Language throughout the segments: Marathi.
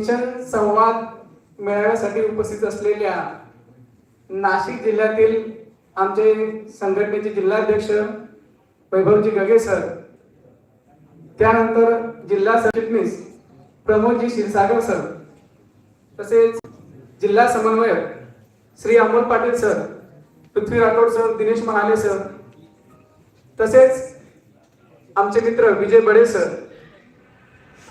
पेन्शन संवाद मेळाव्यासाठी उपस्थित असलेल्या नाशिक जिल्ह्यातील आमचे संघटनेचे जिल्हाध्यक्ष वैभवजी गगे सर त्यानंतर जिल्हा सरचिटणीस प्रमोदजी क्षीरसागर सर तसेच जिल्हा समन्वयक Shri Amol Patil sir Prithvi Rathod sir Dinesh Mahale sir तसेच आमचे मित्र विजय बडे सर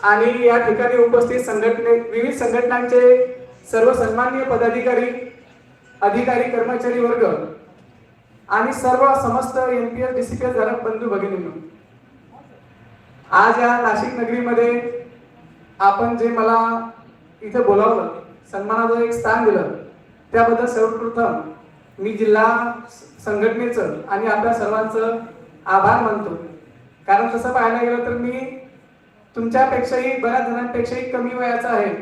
आणि या ठिकाणी उपस्थित संघटने विविध संघटनांचे सर्व सन्माननीय पदाधिकारी अधिकारी कर्मचारी वर्ग आणि सर्व समस्त N P S D C P S धारक बंधू भगिनी आज या नाशिक नगरीमध्ये आपण जे मला इथे बोलावलं सन्मानाचं एक स्थान दिलं त्याबद्दल सर्वप्रथम मी जिल्हा संघटनेचं आणि आपल्या सर्वांचं आभार मानतो. कारण तसं पाहायला गेलं तर मी तुमच्यापेक्षाही बऱ्याच जणांपेक्षाही कमी वयाचा आहे.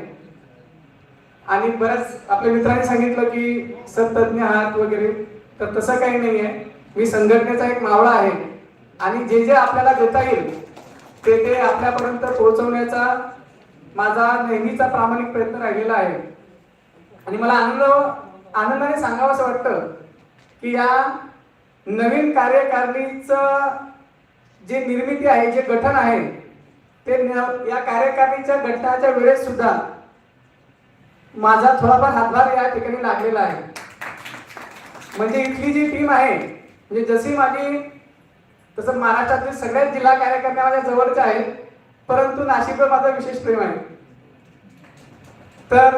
आणि बऱ्याच आपल्या मित्रांनी सांगितलं की सतज्ञ आहात वगैरे तर तसं काही नाही आहे मी संघटनेचा एक मावळा आहे. आणि जे जे आपल्याला देता येईल ते ते आपल्यापर्यंत पोहोचवण्याचा माझा नेहमीचा प्रामाणिक प्रयत्न राहिलेला आहे. आणि मला आनंद आनंदाने सांगावं असं वाटतं की या नवीन कार्यकारिणीचं जे निर्मिती आहे जे गठन आहे ते न- या कार्यकारिणीच्या घटनाच्या वेळेस सुद्धा माझा थोडाफार हातभार या ठिकाणी लागलेला आहे. म्हणजे इथली जी टीम आहे म्हणजे जशी माझी तसं महाराष्ट्रातील सगळ्याच जिल्हा कार्यकर्त्या माझ्या जवळच्या आहेत परंतु नाशिकवर माझा विशेष प्रेम आहे. तर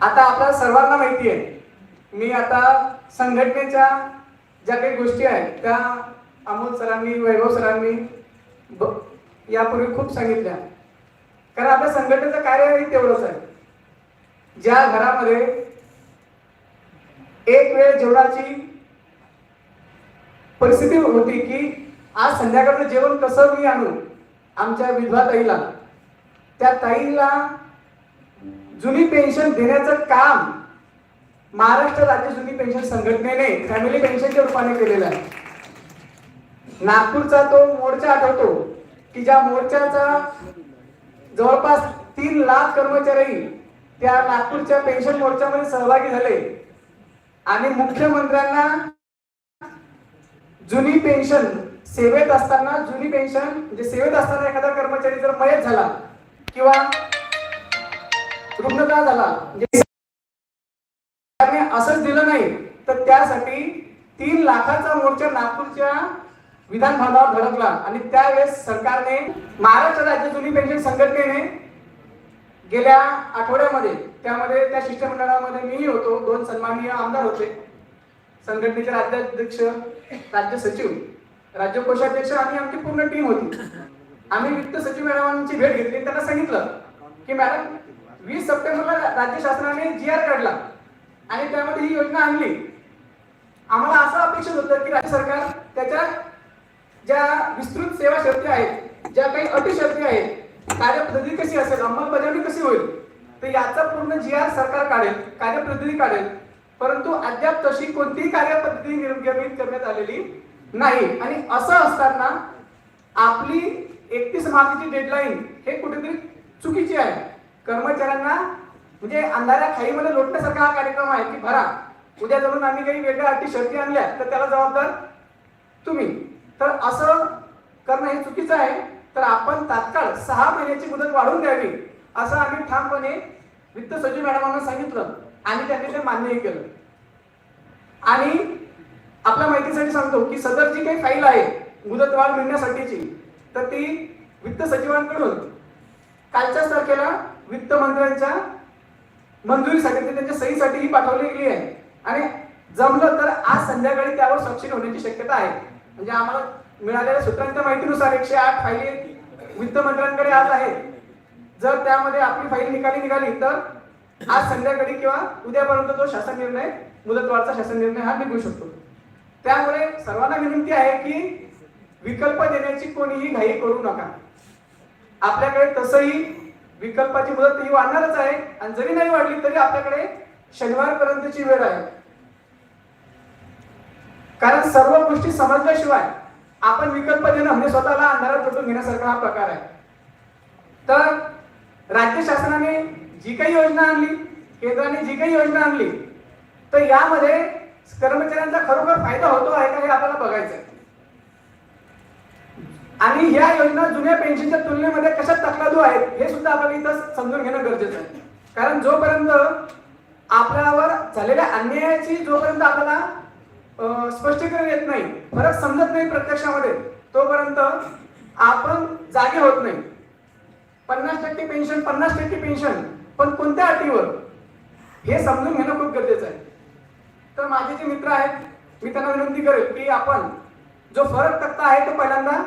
आता आपल्या सर्वांना माहिती आहे मी आता संघटनेच्या ज्या काही गोष्टी आहेत त्या अमोल सरांनी वैभव सरांनी ब- यापूर्वी खूप सांगितल्या. कारण आपल्या संघटनेचं कार्यही तेवढंच आहे. ज्या घरामध्ये एक वेळ जेवणाची परिस्थिती होती की आज संध्याकाळचं जेवण कसं मी आणू? आमच्या विधवा ताईला. त्या ताईला जुनी पेन्शन देण्याचं काम महाराष्ट्र राज्य जुनी पेन्शन संघटनेने फॅमिली पेन्शनच्या रूपाने केलेलं आहे. नागपूरचा तो मोर्चा आठवतो की ज्या मोर्चाचा जवळपास तीन लाख कर्मचारी त्या नागपूरच्या पेन्शन मोर्चामध्ये सहभागी झाले. आणि मुख्यमंत्र्यांना जुनी पेन्शन सेवेत असताना जुनी पेन्शन म्हणजे सेवेत असताना एखादा कर्मचारी जर मयत झाला किंवा रुग्णता झाला म्हणजे असंच दिलं नाही तर त्यासाठी तीन लाखाचा मोर्चा नागपूरच्या विधान भवनावर धडकला आणि त्यावेळेस सरकारने महाराष्ट्र राज्य जुनी पेन्शन संघटनेने गेल्या आठवड्यामध्ये त्यामध्ये त्या शिष्टमंडळामध्ये मीही होतो दोन सन्माननीय आमदार होते. संघटनेचे राज्याध्यक्ष राज्य सचिव राज्य कोषाध्यक्ष आणि आमची पूर्ण टीम होती. आम्ही वित्त सचिव मॅडमांची भेट घेतली त्यांना सांगितलं की मॅडम वीस सप्टेंबरला राज्य शासनाने जी आर काढला आणि त्यामध्ये ही योजना आणली. आम्हाला असं अपेक्षित होतं की राज्य सरकार त्याच्या ज्या विस्तृत सेवा शर्ती आहेत ज्या काही अटी शर्ती आहेत कार्यपद्धती कशी असेल अंमलबजावणी कशी होईल तर याचा पूर्ण जी आर सरकार काढेल कार्यपद्धती काढेल. परंतु अद्याप तशी कोणतीही कार्यपद्धती निर्गमित करण्यात आलेली नाही. आणि असं असताना आपली एकतीस मार्चची डेडलाईन हे कुठेतरी चुकीची आहे. कर्मचाऱ्यांना म्हणजे अंधाऱ्या खाईमध्ये लोटण्यासारखा हा कार्यक्रम आहे की भरा. उद्या जाऊन आम्ही काही वेगळ्या अटी शर्ती आणल्या तर त्याला जबाबदार तुम्ही. तर असं करणं हे चुकीचं आहे. तर आपण तात्काळ सहा महिन्याची मुदत वाढवून द्यावी असं आम्ही ठामपणे वित्त सचिव मॅडमांना सांगितलं. आणि त्यांनी ते मान्यही केलं. आणि आपल्या माहितीसाठी सांगतो की सदर जी काही फाईल आहे मुदतवाढ मिळण्यासाठीची तर ती वित्त सचिवांकडून कालच्याच तारखेला वित्त मंत्र्यांच्या मंजुरीसाठी ते त्यांच्या सहीसाठी ही पाठवली गेली आहे. आणि जमलं तर आज संध्याकाळी त्यावर स्वाक्षरी होण्याची शक्यता आहे. म्हणजे आम्हाला मिळालेल्या सूत्रांच्या माहितीनुसार एकशे आठ फायली वित्त मंत्र्यांकडे आज आहेत. जर त्यामध्ये आपली फाईल निकाली निघाली तर आज संध्याकाळी किंवा उद्यापर्यंत तो शासन निर्णय मुदतवाढचा शासन निर्णय हा निघू शकतो. त्यामुळे सर्वांना विनंती आहे की विकल्प देण्याची कोणीही घाई करू नका. आपल्याकडे तसंही विकल्पाची मुदत ही वाढणारच आहे आणि जरी नाही वाढली तरी आपल्याकडे शनिवारपर्यंतची वेळ आहे. कारण सर्व गोष्टी समजल्याशिवाय आपण विकल्प देणं म्हणजे स्वतःला अंधारात लुटून घेण्यासारखा हा प्रकार आहे. तर राज्य शासनाने जी काही योजना आणली केंद्राने जी काही योजना आणली तर यामध्ये कर्मचाऱ्यांचा खरोखर फायदा होतो आहे का हे आपल्याला बघायचं आहे. आणि ह्या योजना जुन्या पेन्शनच्या तुलनेमध्ये कशा तकलादू आहेत हे सुद्धा आपल्याला इथं समजून घेणं गरजेचं आहे. कारण जोपर्यंत आपल्यावर झालेल्या अन्यायाची जोपर्यंत आपल्याला स्पष्टीकरण येत नाही. फरक समजत नाही प्रत्यक्षामध्ये. तोपर्यंत आपण जागे होत नाही. पन्नास टक्के पेन्शन पन्नास टक्के पेन्शन पण कोणत्या अटीवर? हे समजून घेणं खूप गरजेचं आहे. तर माझे जे मित्र आहेत मी त्यांना विनंती करेल की आपण जो फरक तक्ता आहे तो पहिल्यांदा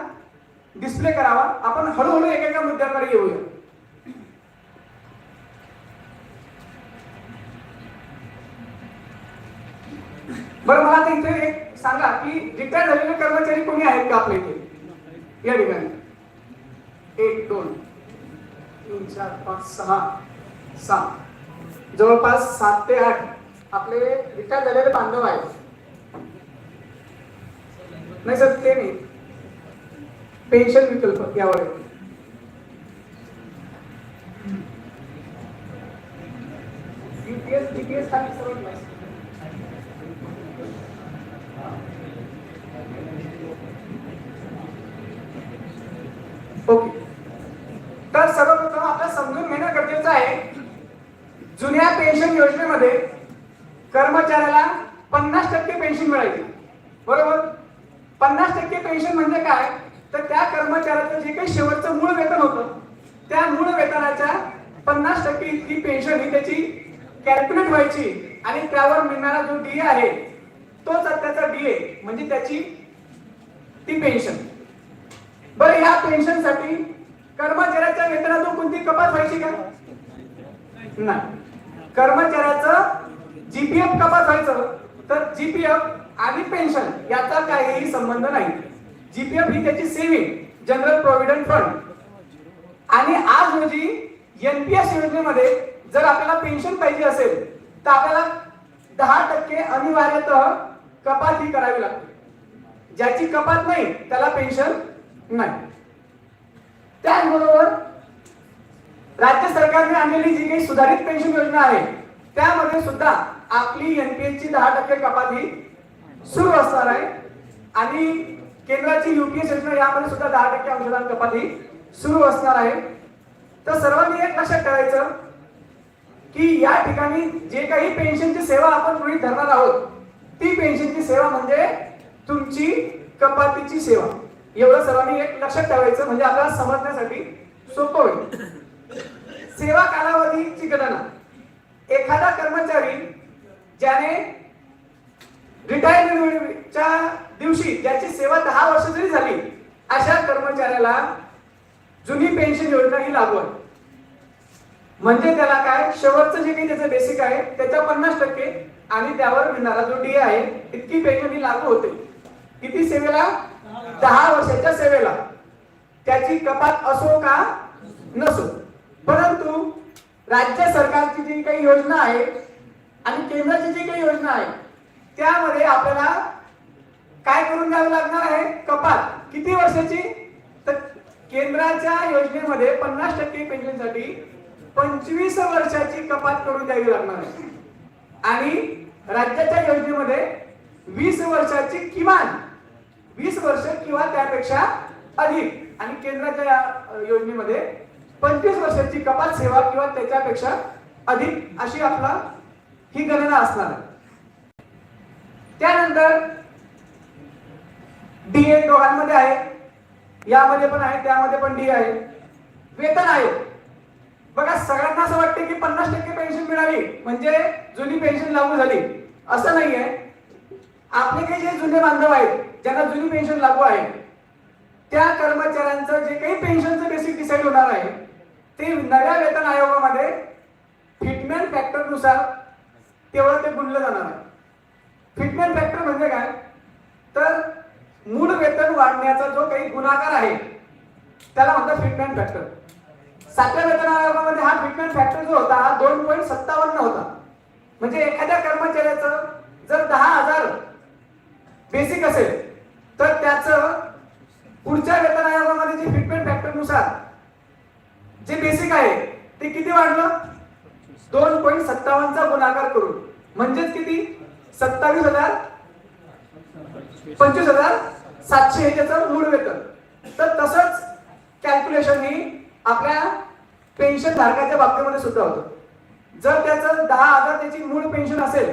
डिस्प्ले करावा. आपण हळूहळू एकेका मुद्द्याकडे येऊया. बरं मला आता इथे एक सांगा की रिटायर झालेले कर्मचारी कोणी आहेत का आपल्या इथे? या ठिकाणी. एक दोन तीन चार पाच सहा सात. जवळपास सात ते आठ आपले रिटायर झालेले बांधव आहेत. नाही सर ते नाही. पेन्शन विकल्प यावर. युपीएस UPS, GPS आणि सर्व माहिती. ओके आपल्याला सर्वप्रथम आपल्याला समजून घेणं गरजेचं आहे. जुन्या पेन्शन योजनेमध्ये कर्मचाऱ्याला पन्नास टक्के पेन्शन मिळायची. बरोबर? पन्नास टक्के पेन्शन म्हणजे काय? तर त्या कर्मचाऱ्याचं जे काही शेवटचं मूळ वेतन होतं त्या मूळ वेतनाच्या पन्नास टक्के इतकी पेन्शन ही त्याची कॅल्क्युलेट व्हायची आणि त्यावर मिळणारा जो डीए आहे तोच त्याचा डीए म्हणजे त्याची ती पेन्शन. बरं ह्या पेन्शनसाठी कर्मचाऱ्याच्या वेतनातून कोणती कपात व्हायची का? नाही. कर्मचाऱ्याचं जीपीएफ कपात व्हायचं. तर जीपीएफ आणि पेन्शन याचा काहीही संबंध नाही. जीपीएफ ही त्याची सेव्हिंग जनरल प्रोव्हिडंट फंड आणि आज रोजी एनपीएस योजनेमध्ये जर आपल्याला पेन्शन पाहिजे असेल तर आपल्याला दहा टक्के अनिवार्यतः कपात ही करावी लागते. ज्याची कपात नाही त्याला पेन्शन नाही. त्याचबरोबर राज्य सरकारने आणलेली जी काही सुधारित पेन्शन योजना आहे त्यामध्ये सुद्धा आपली एनपीएसची दहा टक्के कपात ही सुरू असणार आहे. आणि केंद्राची युपीएस योजना यामध्ये सुद्धा दहा टक्के अंशदान कपात ही सुरू असणार आहे. तर सर्वांनी एक लक्षात करायचं की या ठिकाणी जे काही पेन्शनची सेवा आपण गृहीत धरणार आहोत ती पेन्शनची सेवा म्हणजे तुमची कपातीची सेवा. एवढं सर्वांनी एक लक्षात ठेवायचं म्हणजे आपल्याला समजण्यासाठी सोपं होईल. सेवा कालावधीची गणना. एखादा कर्मचारी ज्याने रिटायरमेंटच्या दिवशी ज्याची सेवा दहा वर्ष जरी झाली अशा कर्मचाऱ्याला जुनी पेन्शन योजना ही लागू आहे. म्हणजे त्याला काय शेवटचं जे काही त्याचं बेसिक आहे त्याच्या पन्नास टक्के आणि त्यावर मिळणारा जो डी आहे इतकी पेन्शन ही लागू होते. किती सेवेला? दहा वर्षाच्या सेवेला. त्याची कपात असो का नसो. परंतु राज्य सरकारची जी काही योजना आहे आणि केंद्राची जी काही योजना आहे त्यामध्ये आपल्याला काय करून द्यावं लागणार आहे? कपात. किती वर्षाची? तर केंद्राच्या योजनेमध्ये पन्नास टक्के पेन्शनसाठी पंचवीस वर्षाची कपात करून द्यावी लागणार आहे. आणि राज्याच्या योजनेमध्ये वीस वर्षाची किमान वीस वर्ष किंवा त्यापेक्षा अधिक. आणि केंद्राच्या या, योजनेमध्ये पंचवीस वर्षाची कपात सेवा किंवा त्याच्यापेक्षा अधिक अशी आपला ही गणना असणार आहे. त्यानंतर डीए दोघांमध्ये आहे. यामध्ये पण आहे त्यामध्ये पण डी आहे. वेतन आहे. बघा सगळ्यांना असं वाटतं की पन्नास टक्के पेन्शन मिळाली म्हणजे जुनी पेन्शन लागू झाली. असं नाहीये. आपले काही जे जुने बांधव आहेत ज्यांना जुनी पेन्शन लागू आहे त्या कर्मचाऱ्यांचं जे काही पेन्शनचं बेसिक डिसाईड होणार आहे ते नव्या वेतन आयोगामध्ये फिटमेंट फॅक्टरनुसार तेवढं ते गुणलं जाणार आहे. फिटमेंट फॅक्टर म्हणजे काय? तर मूळ वेतन वाढण्याचा जो काही गुणाकार आहे त्याला म्हणतात फिटमेंट फॅक्टर सातव्या वेतन आयोगामध्ये हा फिटमेंट फॅक्टर जो होता हा दोन पॉईंट सत्तावन्न होता. म्हणजे एखाद्या कर्मचाऱ्याचं जर दहा हजार बेसिक असेल. तर त्याचं पुढच्या वेतन आयोगामध्ये जे फिटमेंट फॅक्टरनुसार जे बेसिक आहे ते किती वाढलं? दोन पॉईंट सत्तावन्नचा गुणाकार करून. म्हणजेच किती? सत्तावीस हजार पंचवीस हजार सातशे हे त्याचं मूळ वेतन. तर तसंच कॅल्क्युलेशन ही आपल्या पेन्शन धारकाच्या बाबतीमध्ये सुद्धा होतं. जर त्याचं दहा हजार त्याची मूळ पेन्शन असेल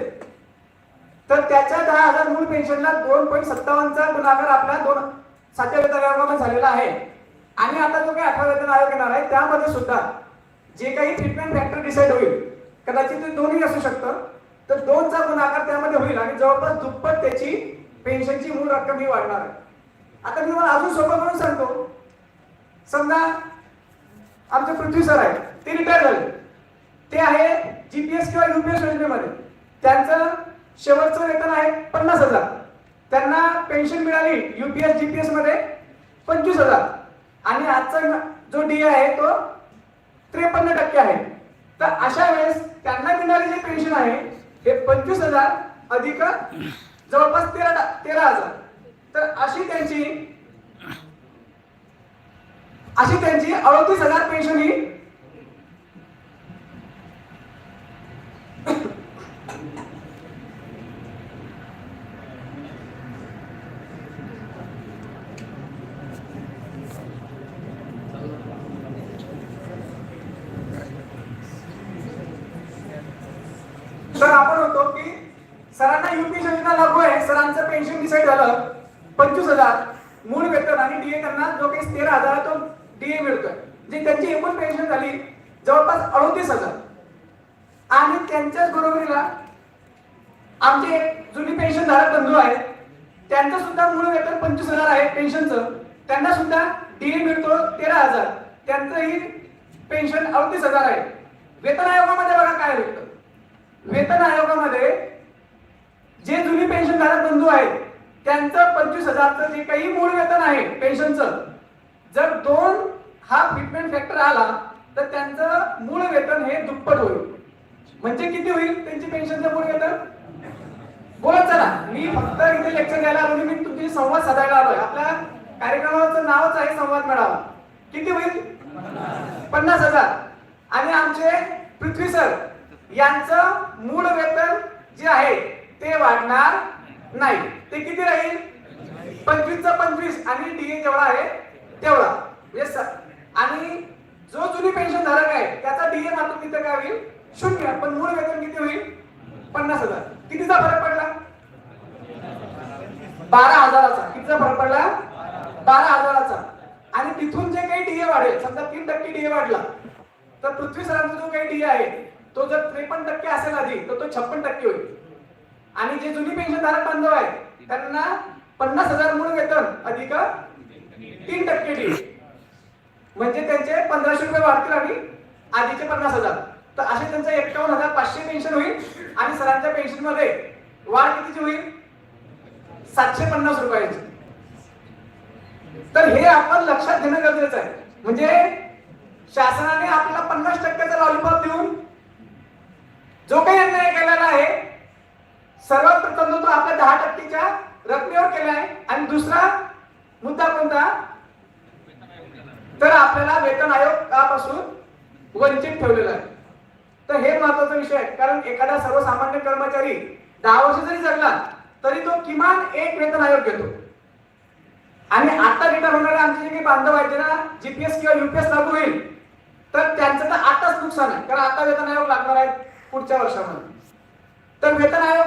तर त्याच्या दहा हजार मूळ पेन्शनला दोन पॉईंट सत्तावन्नचा गुणाकार आपला दोन सातव्या वेतन आयोगामध्ये झालेला आहे. आणि आता जो काही अठरा वेतन आयोग येणार आहे त्यामध्ये सुद्धा जे काही ट्रीटमेंट फॅक्टर डिसाईड होईल कदाचित ते दोन्ही असू शकतं तर दोनचा गुणाकार त्यामध्ये होईल आणि जवळपास दुप्पट त्याची पेन्शनची मूळ रक्कम ही वाढणार आहे. आता मी तुम्हाला अजून सोपं करून सांगतो. समजा आमचे पृथ्वी सर आहे ते रिटायर झाले. ते आहे जीपीएस किंवा युपीएस योजनेमध्ये. त्यांचं शेवटचं वेतन आहे पन्नास हजार. त्यांना पेन्शन मिळाली युपीएस जीपीएसमध्ये पंचवीस हजार. आणि आजचा जो डी आहे तो त्रेपन्न टक्के आहे. तर अशा वेळेस त्यांना मिळणारी जे पेन्शन आहे हे पंचवीस हजार अधिक जवळपास तेरा तेरा हजार. तर अशी त्यांची अशी त्यांची अडतीस हजार पेन्शन ही तर आपण होतो की सरांना युपी योजना लागू आहे सरांचं पेन्शन डिसाईड झालं पंचवीस हजार मूळ वेतन आणि डीए त्यांना जो काही तेरा हजार तो डीए मिळतोय. जी त्यांची एकूण पेन्शन झाली जवळपास अडतीस हजार. आणि त्यांच्याच बरोबरीला आमचे जुनी पेन्शन धारक बंधू आहेत त्यांचं सुद्धा मूळ वेतन पंचवीस हजार आहे पेन्शनचं त्यांना सुद्धा डीए मिळतो तेरा हजार. त्यांचंही पेन्शन अडतीस हजार आहे. वेतन आयोगामध्ये बघा काय भेटतं. वेतन आयोगामध्ये जे जुनी पेन्शन धारक बंधू आहेत त्यांचं पंचवीस हजारचं जे काही मूळ वेतन आहे पेन्शनचं जर दोन हा फिटमेंट फॅक्टर आला तर त्यांचं मूळ वेतन हे दुप्पट होईल. म्हणजे किती होईल त्यांची पेन्शनचं मूळ वेतन? बोला चला मी फक्त इथे लेक्चर द्यायला आलो मी तुमची संवाद साधायला आलोय. आपल्या कार्यक्रमाचं नावच आहे संवाद मेळावा. किती होईल? पन्नास हजार. आणि आमचे पृथ्वी सर यांचं मूळ वेतन जे आहे ते वाढणार नाही. ते किती राहील? पंचवीसचा पंचवीस आणि डीए जेवढा आहे तेवढा. म्हणजे आणि जो जुनी पेन्शन धारक आहे त्याचा डीए मात्र तिथे काय होईल? शून्य. पण मूळ वेतन किती होईल? पन्नास हजार. कितीचा फरक पडला? बारा हजाराचा. कितीचा फरक पडला? बारा हजाराचा. आणि तिथून जे काही डीए वाढेल समजा तीन टक्के डीए वाढला तर पृथ्वी सरांचा जो काही डीए आहे तो जर त्रेपन्न टक्के असेल आधी तर तो छप्पन टक्के होईल. आणि जे जुनी पेन्शन धारक बांधव आहेत त्यांना पन्नास हजार म्हणून वेतन अधिक तीन टक्के डी म्हणजे त्यांचे पंधराशे रुपये वाढतील आणि आधीचे पन्नास हजार. तर असे त्यांचं एक्कावन्न हजार पाचशे पेन्शन होईल आणि सरांच्या पेन्शनमध्ये वाढ कितीची होईल? सातशे पन्नास रुपयाची. तर हे आपण लक्षात घेणं गरजेचं आहे. म्हणजे शासनाने आपल्याला पन्नास टक्क्याचा लॉलीपॉप देऊन जो काही अन्याय केलेला आहे सर्वात प्रथम तो आपल्या दहा टक्केच्या रकमेवर केला आहे. आणि दुसरा मुद्दा कोणता? तर आपल्याला वेतन आयोगापासून वंचित ठेवलेला आहे. तर हे महत्त्वाचा विषय आहे. कारण एखादा सर्वसामान्य कर्मचारी दहा वर्ष जरी जगला तरी तो किमान एक वेतन आयोग घेतो. आणि आता रिटायर होणारे आमचे जे काही बांधव आहेत ज्यांना जीपीएस किंवा युपीएस लागू होईल तर त्यांचं तर आताच नुकसान आहे. कारण आता वेतन आयोग लागणार आहे पुढच्या वर्षामध्ये. तर वेतन आयोग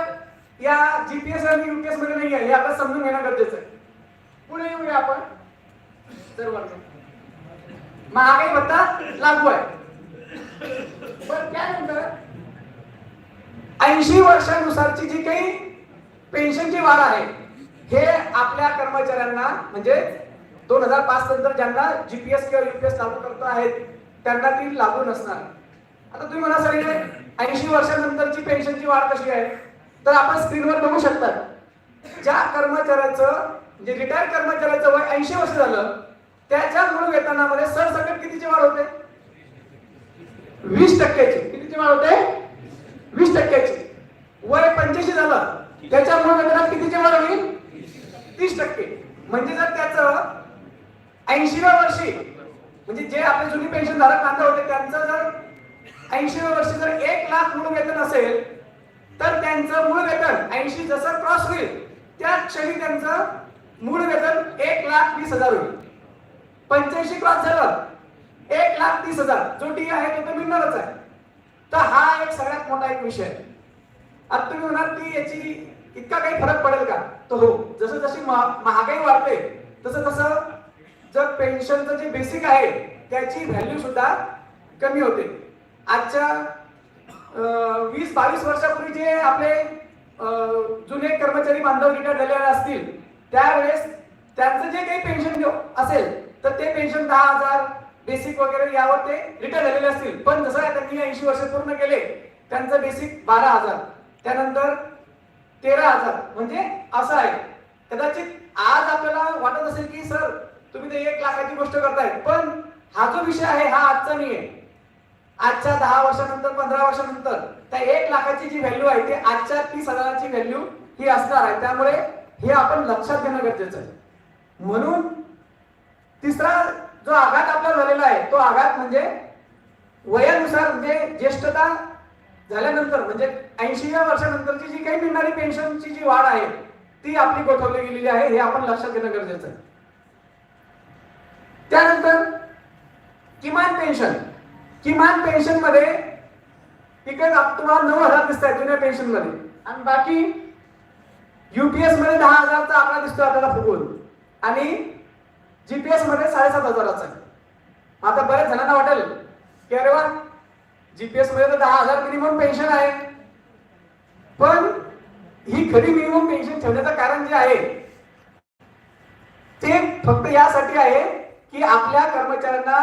या जीपीएस आणि युपीएसमध्ये नाही आहे. हे आता समजून घेणं गरजेचं आहे. पुढे येऊया आपण. महागाई भत्ता लागू आहे. पण त्यानंतर ऐंशी वर्षानुसारची जी काही पेन्शनची वाढ आहे हे आपल्या कर्मचाऱ्यांना म्हणजे दोन हजार पाच नंतर ज्यांना जीपीएस किंवा युपीएस लागू करतो आहेत त्यांना ती लागू नसणार. आता तुम्ही म्हणा सांगितले ऐंशी वर्षानंतरची पेन्शनची वाढ कशी आहे? तर आपण स्क्रीनवर बघू शकता ज्या कर्मचाऱ्याचं म्हणजे रिटायर कर्मचाऱ्याचं वय ऐंशी वर्ष झालं त्याच्या मूळ वेतनामध्ये सरसकट कितीची वाढ होते? वीस टक्क्याची. कितीची वाढ होते? वीस टक्क्याची. वय पंच्याऐंशी झालं त्याच्या मूळ वेतनात कितीची वाढ होईल? तीस टक्के. म्हणजे जर त्याचं ऐंशीव्या वर्षी म्हणजे जे आपले जुनी पेन्शन धारक कांदा होते त्यांचं जर ऐंशीव्या वर्षी जर एक लाख मूळ वेतन असेल तर त्यांचं मूळ वेतन ऐंशी जसं क्रॉस होईल त्या क्षणी त्यांचं मूळ वेतन एक लाख वीस हजार होईल. पंच्याऐंशी क्रॉस झालं एक लाख तीस हजार. जो डी आहे तो तर मिळणारच आहे. तर हा एक सगळ्यात मोठा एक विषय आता तुम्ही म्हणाल की याची इतका काही फरक पडेल का? तर हो जसं जशी महा- महागाई वाढते तसं तसं जर पेन्शनचं जे बेसिक आहे त्याची व्हॅल्यू सुद्धा कमी होते. आजच्या वीस बावीस वर्षापूर्वी जे आपले जुने कर्मचारी बांधव रिटायर झालेले असतील त्यावेळेस त्यांचं जे काही पेन्शन असेल तर ते पेन्शन दहा हजार बेसिक वगैरे यावर ते रिटायर झालेले असतील. पण जसं त्यांनी ऐंशी वर्ष पूर्ण केले त्यांचं बेसिक बारा हजार. त्यानंतर तेरा हजार. म्हणजे असं आहे. कदाचित आज आपल्याला वाटत असेल की सर तुम्ही ते एक लाखाची गोष्ट करताय. पण हा जो विषय आहे हा आजचा नाही आहे आजच्या दहा वर्षानंतर पंधरा वर्षानंतर त्या एक लाखाची जी व्हॅल्यू आहे ती आजच्या तीस हजाराची व्हॅल्यू ही असणार आहे. त्यामुळे हे आपण लक्षात घेणं गरजेचं आहे. म्हणून तिसरा जो आघात आपला झालेला आहे तो आघात म्हणजे वयानुसार म्हणजे ज्येष्ठता झाल्यानंतर म्हणजे ऐंशी वर्षानंतरची जी काही मिळणारी पेन्शनची जी वाढ आहे ती आपली गोठवली गेलेली आहे हे आपण लक्षात घेणं गरजेचं आहे. त्यानंतर किमान पेन्शन किमान पेन्शनमध्ये तिकडे तुम्हाला नऊ हजार दिसत आहे जुन्या पेन्शनमध्ये. आणि बाकी युपीएसमध्ये दहा हजारचा आकडा दिसतो आपल्याला फुगून आणि जीपीएसमध्ये साडेसात हजाराचा आता बऱ्याच जणांना वाटेल की अरे वा जीपीएसमध्ये तर दहा हजार मिनिमम पेन्शन आहे. पण ही खरी मिनिमम पेन्शन ठेवण्याचं कारण जे आहे ते फक्त यासाठी आहे की आपल्या कर्मचाऱ्यांना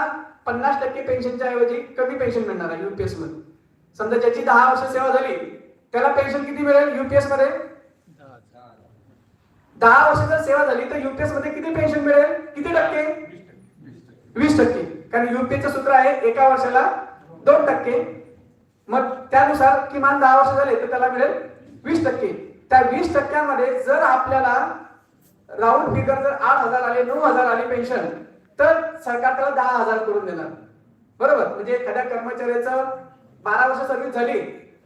पन्नास टक्के पेन्शनच्या ऐवजी कमी पेन्शन मिळणार आहे युपीएसमध्ये. समजा ज्याची दहा वर्ष सेवा झाली त्याला पेन्शन किती मिळेल युपीएसमध्ये? दहा वर्ष जर सेवा झाली तर युपीएसमध्ये किती पेन्शन मिळेल? किती टक्के? वीस टक्के. कारण युपीएसचं सूत्र आहे एका वर्षाला दोन टक्के. मग त्यानुसार किमान दहा वर्ष झाले तर त्याला मिळेल वीस टक्के. त्या वीस टक्क्यामध्ये जर आपल्याला राऊंड फिगर जर आठ हजार आले नऊ हजार आले पेन्शन तर सरकार त्याला दहा हजार करून देणार. बरोबर? म्हणजे एखाद्या कर्मचाऱ्याचं बारा वर्ष सर्व्हिस झाली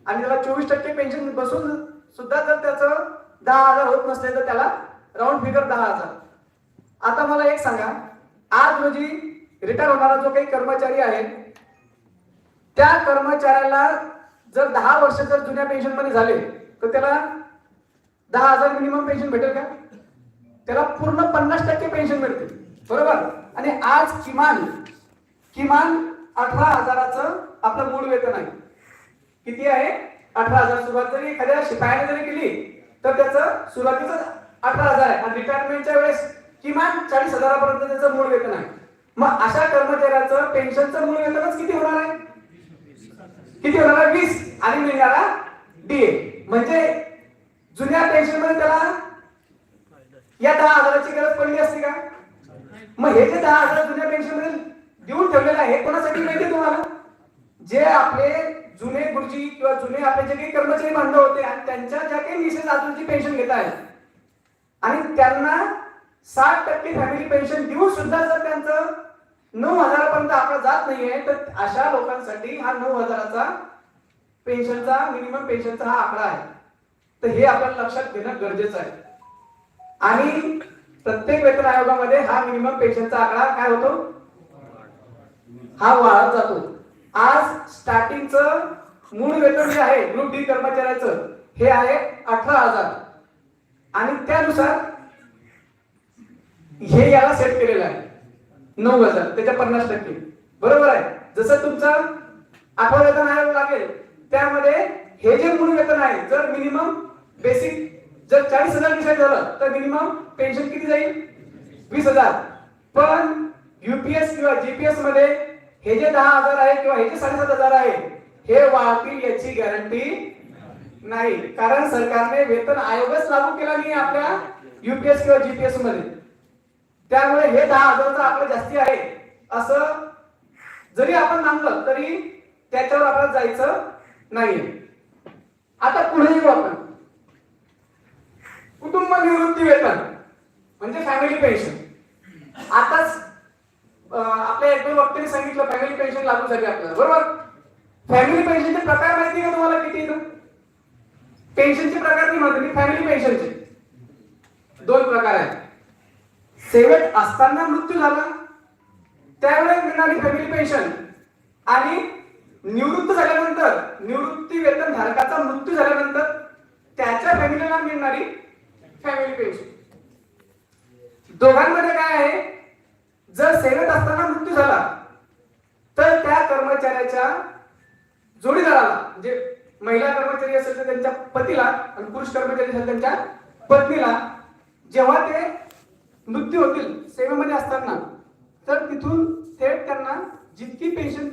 आणि त्याला चोवीस टक्के पेन्शन बसून सुद्धा जर त्याचं दहा हजार होत नसले तर त्याला राऊंड फिगर दहा हजार. आता मला एक सांगा. आज रोजी रिटायर होणारा जो काही कर्मचारी आहे त्या कर्मचाऱ्याला जर दहा वर्ष जर जुन्या पेन्शनमध्ये झाले तर त्याला दहा हजार मिनिमम पेन्शन भेटेल का? त्याला पूर्ण पन्नास टक्के पेन्शन मिळते बरोबर? आणि आज किमान किमान अठरा हजाराचं आपलं मूळ वेतन आहे. किती आहे? अठरा हजार. सुरुवात जरी एखाद्या शिपायाने जरी केली तर त्याचं सुरुवातीचं अठरा हजार आहे. आणि रिटायरमेंटच्या वेळेस किमान चाळीस हजारापर्यंत त्याचं मूळ वेतन आहे. मग अशा कर्मचाऱ्याचं पेन्शनचं मूळ वेतनच किती होणार आहे? किती होणार आहे? वीस. आणि मिळणारा डीए म्हणजे जुन्या पेन्शनमध्ये त्याला या दहा हजाराची गरज पडली असते का? मग हे जे दहा हजार जुन्या पेन्शनमध्ये देऊन ठेवलेलं आहे हे कोणासाठी माहिती तुम्हाला? जे आपले जुने गुरुजी किंवा जुने आपले जे काही कर्मचारी बांधव होते आणि त्यांच्या ज्या काही मिसेस अजूनची पेन्शन घेत आहेत आणि त्यांना साठ टक्के फॅमिली पेन्शन देऊन सुद्धा जर त्यांचं नऊ हजारापर्यंत आपला जात नाहीये तर अशा लोकांसाठी हा नऊ हजाराचा पेन्शनचा मिनिमम पेन्शनचा हा आकडा आहे. तर हे आपल्याला लक्षात घेणं गरजेचं आहे. आणि प्रत्येक वेतन आयोगामध्ये हा मिनिमम पेन्शनचा आकडा काय होतो? हा वाढत जातो. आज स्टार्टिंगचं मूळ वेतन जे आहे ग्रुप डी कर्मचाऱ्याचं हे आहे अठरा हजार. आणि त्यानुसार हे याला सेट केलेलं आहे. नऊ हजार त्याच्या पन्नास टक्के. बरोबर आहे? जसं तुमचं आठवा वेतन आयोग लागेल त्यामध्ये हे जे मूळ वेतन आहे जर मिनिमम बेसिक जर चाळीस हजार डिसाईड झालं तर मिनिमम पेन्शन किती जाईल? वीस हजार. पण युपीएस किंवा जीपीएसमध्ये हे जे दहा हजार आहे किंवा हे जे साडेसात हजार आहे हे वाढतील याची गॅरंटी नाही. कारण सरकारने वेतन आयोगच लागू केला नाही आपल्या युपीएस किंवा जीपीएसमध्ये. त्यामुळे हे दहा हजारचा आकडा जास्ती आहे. असं जरी आपण मानलं तरी त्याच्यावर आपल्याला जायचं नाही आता पुढे येऊ आपण. कुटुंब निवृत्ती वेतन म्हणजे फॅमिली पेन्शन आताच आपल्या एक दोन वक्त्यांनी सांगितलं फॅमिली पेन्शन लागू झाली आपल्याला. बरोबर? फॅमिली पेन्शनचे प्रकार माहिती आहे का तुम्हाला किती पेन्शनचे प्रकार नाही म्हणतो मी फॅमिली पेन्शनचे दोन प्रकार आहेत. सेवेत असताना मृत्यू झाला त्यावेळेस मिळणारी फॅमिली पेन्शन आणि निवृत्त झाल्यानंतर निवृत्ती वेतन धारकाचा मृत्यू झाल्यानंतर त्याच्या फॅमिलीला मिळणारी फॅमिली पेन्शन दोघांमध्ये काय आहे? जर सेवेत असताना मृत्यू झाला तर त्या कर्मचाऱ्याच्या जोडीदाराला म्हणजे महिला कर्मचारी असेल तर त्यांच्या पतीला आणि पुरुष कर्मचारी असेल त्यांच्या पत्नीला जेव्हा ते मृत्यू होतील सेवेमध्ये असताना तर तिथून थेट त्यांना जितकी पेन्शन